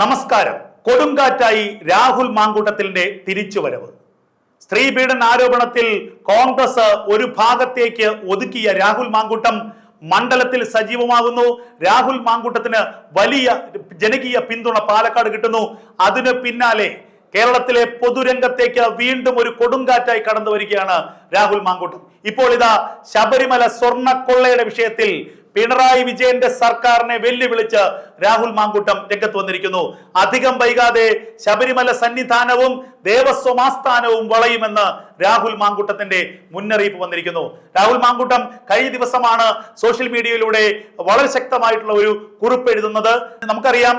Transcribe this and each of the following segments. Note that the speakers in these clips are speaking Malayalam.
നമസ്കാരം. കൊടുങ്കാറ്റായി രാഹുൽ മാങ്കൂട്ടത്തിന്റെ തിരിച്ചുവരവ്. സ്ത്രീ പീഡന ആരോപണത്തിൽ കോൺഗ്രസ് ഒരു ഭാഗത്തേക്ക് ഒതുക്കിയ രാഹുൽ മാങ്കൂട്ടം മണ്ഡലത്തിൽ സജീവമാകുന്നു. രാഹുൽ മാങ്കൂട്ടത്തിന് വലിയ ജനകീയ പിന്തുണ പാലക്കാട് കിട്ടുന്നു. അതിന് പിന്നാലെ കേരളത്തിലെ പൊതുരംഗത്തേക്ക് വീണ്ടും ഒരു കൊടുങ്കാറ്റായി കടന്നു വരികയാണ് രാഹുൽ മാങ്കൂട്ടം. ഇപ്പോൾ ഇതാ ശബരിമല സ്വർണക്കൊള്ളയുടെ വിഷയത്തിൽ പിണറായി വിജയന്റെ സർക്കാരിനെ വെല്ലുവിളിച്ച് രാഹുൽ മാങ്കൂട്ടം രംഗത്ത് വന്നിരിക്കുന്നു. അധികം വൈകാതെ ശബരിമല സന്നിധാനവും ദേവസ്വം ആസ്ഥാനവും വളയുമെന്ന് രാഹുൽ മാങ്കൂട്ടത്തിന്റെ മുന്നറിയിപ്പ് വന്നിരിക്കുന്നു. രാഹുൽ മാങ്കൂട്ടം കഴിഞ്ഞ ദിവസമാണ് സോഷ്യൽ മീഡിയയിലൂടെ വളരെ ശക്തമായിട്ടുള്ള ഒരു കുറിപ്പ് എഴുതുന്നത്. നമുക്കറിയാം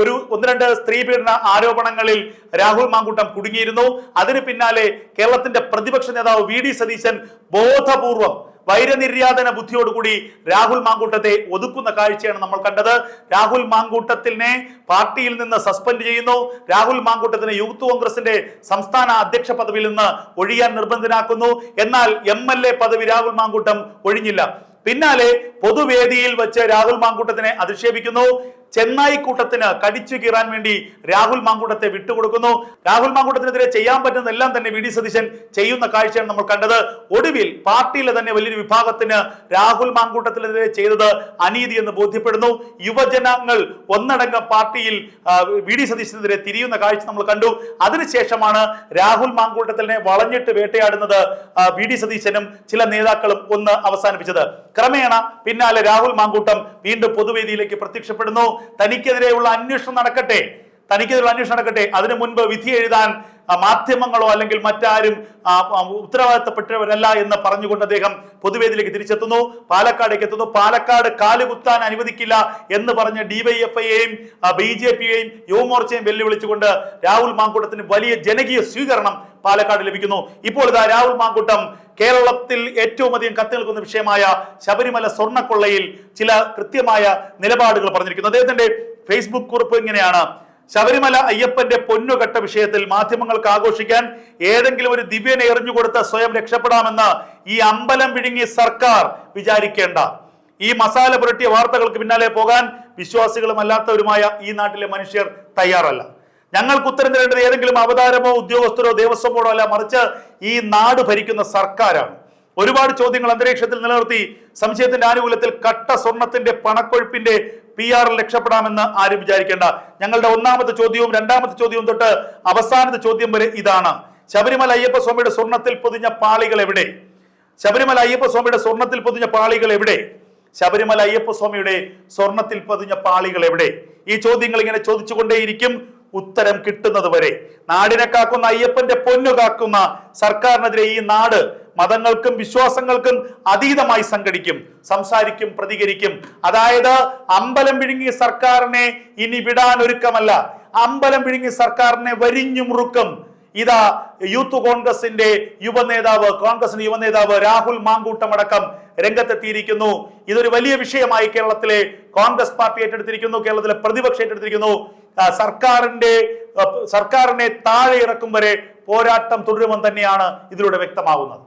ഒരു ഒന്ന് രണ്ട് സ്ത്രീ പീഡന ആരോപണങ്ങളിൽ രാഹുൽ മാങ്കൂട്ടം കുടുങ്ങിയിരുന്നു. അതിന് പിന്നാലെ കേരളത്തിന്റെ പ്രതിപക്ഷ നേതാവ് വി ഡി സതീശൻ ബോധപൂർവം വൈരനിര്യാതന ബുദ്ധിയോടുകൂടി രാഹുൽ മാങ്കൂട്ടത്തെ ഒതുക്കുന്ന കാഴ്ചയാണ് നമ്മൾ കണ്ടത്. രാഹുൽ മാങ്കൂട്ടത്തിനെ പാർട്ടിയിൽ നിന്ന് സസ്പെൻഡ് ചെയ്യുന്നു. രാഹുൽ മാങ്കൂട്ടത്തിന് യൂത്ത് കോൺഗ്രസിന്റെ സംസ്ഥാന അധ്യക്ഷ പദവിയിൽ നിന്ന് ഒഴിയാൻ നിർബന്ധനാക്കുന്നു എന്നാൽ എം എൽ എ പദവി രാഹുൽ മാങ്കൂട്ടം ഒഴിഞ്ഞില്ല. പിന്നാലെ പൊതുവേദിയിൽ വെച്ച് രാഹുൽ മാങ്കൂട്ടത്തിനെ അധിക്ഷേപിക്കുന്നു. ചെന്നായി കൂട്ടത്തിന് കടിച്ചു കീറാൻ വേണ്ടി രാഹുൽ മാങ്കൂട്ടത്തെ വിട്ടുകൊടുക്കുന്നു. രാഹുൽ മാങ്കൂട്ടത്തിനെതിരെ ചെയ്യാൻ പറ്റുന്നതെല്ലാം തന്നെ വി ഡി സതീശൻ ചെയ്യുന്ന കാഴ്ചയാണ് നമ്മൾ കണ്ടത്. ഒടുവിൽ പാർട്ടിയിലെ തന്നെ വലിയൊരു വിഭാഗത്തിന് രാഹുൽ മാങ്കൂട്ടത്തിനെതിരെ ചെയ്തത് അനീതി എന്ന് ബോധ്യപ്പെടുന്നു. യുവജനങ്ങൾ ഒന്നടങ്കം പാർട്ടിയിൽ വി ഡി സതീശനെതിരെ തിരിയുന്ന കാഴ്ച നമ്മൾ കണ്ടു. അതിനുശേഷമാണ് രാഹുൽ മാങ്കൂട്ടത്തിനെ വളഞ്ഞിട്ട് വേട്ടയാടുന്നത് വി ഡി സതീശനും ചില നേതാക്കളും ഒന്ന് അവസാനിപ്പിച്ചത്. ക്രമേണ പിന്നാലെ രാഹുൽ മാങ്കൂട്ടം വീണ്ടും പൊതുവേദിയിലേക്ക് പ്രത്യക്ഷപ്പെടുന്നു. തനിക്കെതിരെയുള്ള അന്വേഷണം നടക്കട്ടെ തനിക്കെതിരെയുള്ള അന്വേഷണം നടക്കട്ടെ. അതിനു മുൻപ് വിധി എഴുതാൻ മാധ്യമങ്ങളോ അല്ലെങ്കിൽ മറ്റാരും ഉത്തരവാദിത്തപ്പെട്ടവരല്ല എന്ന് പറഞ്ഞുകൊണ്ട് അദ്ദേഹം പൊതുവേദിയിലേക്ക് തിരിച്ചെത്തുന്നു. പാലക്കാടേക്ക് എത്തുന്നു. പാലക്കാട് കാലുകുത്താൻ അനുവദിക്കില്ല എന്ന് പറഞ്ഞ് ഡിവൈഎഫ്ഐയെയും ബി ജെ പിയെയും യുവമോർച്ചയും വെല്ലുവിളിച്ചുകൊണ്ട് രാഹുൽ മാങ്കൂട്ടത്തിന് വലിയ ജനകീയ സ്വീകരണം പാലക്കാട് ലഭിക്കുന്നു. ഇപ്പോൾ ഇതാ രാഹുൽ മാങ്കൂട്ടം കേരളത്തിൽ ഏറ്റവും അധികം കത്തി നിൽക്കുന്ന വിഷയമായ ശബരിമല സ്വർണക്കൊള്ളയിൽ ചില കൃത്യമായ നിലപാടുകൾ പറഞ്ഞിരിക്കുന്നു. അദ്ദേഹത്തിന്റെ ഫേസ്ബുക്ക് കുറിപ്പ് ഇങ്ങനെയാണ്. ശബരിമല അയ്യപ്പന്റെ പൊന്നുകെട്ട വിഷയത്തിൽ മാധ്യമങ്ങൾക്ക് ആഘോഷിക്കാൻ ഏതെങ്കിലും ഒരു ദിവ്യനെ എറിഞ്ഞുകൊടുത്ത് സ്വയം രക്ഷപ്പെടാമെന്ന് ഈ അമ്പലം വിഴുങ്ങി സർക്കാർ വിചാരിക്കേണ്ട. ഈ മസാല പുരട്ടിയ വാർത്തകൾക്ക് പിന്നാലെ പോകാൻ വിശ്വാസികളും അല്ലാത്തവരുമായ ഈ നാട്ടിലെ മനുഷ്യർ തയ്യാറല്ല. ഞങ്ങൾക്ക് ഉത്തരം തരേണ്ടത് ഏതെങ്കിലും അവതാരമോ ഉദ്യോഗസ്ഥരോ ദേവസ്വം ബോർഡോ അല്ല മറിച്ച് ഈ നാട് ഭരിക്കുന്ന സർക്കാരാണ്. ഒരുപാട് ചോദ്യങ്ങൾ അന്തരീക്ഷത്തിൽ നിലനിർത്തി സംശയത്തിന്റെ ആനുകൂല്യത്തിൽ കട്ട സ്വർണത്തിന്റെ പണക്കൊഴുപ്പിന്റെ പി ആറിൽ രക്ഷപ്പെടാമെന്ന് ആരും വിചാരിക്കേണ്ട. ഞങ്ങളുടെ ഒന്നാമത്തെ ചോദ്യവും രണ്ടാമത്തെ ചോദ്യവും തൊട്ട് അവസാനത്തെ ചോദ്യം വരെ ഇതാണ്. ശബരിമല അയ്യപ്പ സ്വാമിയുടെ സ്വർണത്തിൽ പൊതിഞ്ഞ പാളികൾ എവിടെ? ശബരിമല അയ്യപ്പ സ്വാമിയുടെ സ്വർണത്തിൽ പൊതിഞ്ഞ പാളികൾ എവിടെ? ശബരിമല അയ്യപ്പ സ്വാമിയുടെ സ്വർണത്തിൽ പൊതിഞ്ഞ പാളികൾ എവിടെ? ഈ ചോദ്യങ്ങൾ ഇങ്ങനെ ചോദിച്ചുകൊണ്ടേയിരിക്കും ഉത്തരം കിട്ടുന്നത് വരെ. നാടിനെ കാക്കുന്ന അയ്യപ്പന്റെ പൊന്നു കാക്കുന്ന സർക്കാരിനെതിരെ ഈ നാട് മതങ്ങൾക്കും വിശ്വാസങ്ങൾക്കും അതീതമായി സംഘടിക്കും സംസാരിക്കും പ്രതികരിക്കും. അതായത് അമ്പലം വിഴുങ്ങിയ സർക്കാരിനെ ഇനി വിടാൻ ഒരുക്കമല്ല. അമ്പലം വിഴുങ്ങിയ സർക്കാരിനെ വരിഞ്ഞു മുറുക്കും ഇതാ യൂത്ത് കോൺഗ്രസിന്റെ യുവനേതാവ് കോൺഗ്രസിന്റെ യുവനേതാവ് രാഹുൽ മാങ്കൂട്ടം അടക്കം രംഗത്തെത്തിയിരിക്കുന്നു. ഇതൊരു വലിയ വിഷയമായി കേരളത്തിലെ കോൺഗ്രസ് പാർട്ടി ഏറ്റെടുത്തിരിക്കുന്നു കേരളത്തിലെ പ്രതിപക്ഷം ഏറ്റെടുത്തിരിക്കുന്നു. സർക്കാരിന്റെ സർക്കാരിനെ താഴെ ഇറക്കും വരെ പോരാട്ടം തുടരുമെന്ന് തന്നെയാണ് ഇതിലൂടെ വ്യക്തമാകുന്നത്.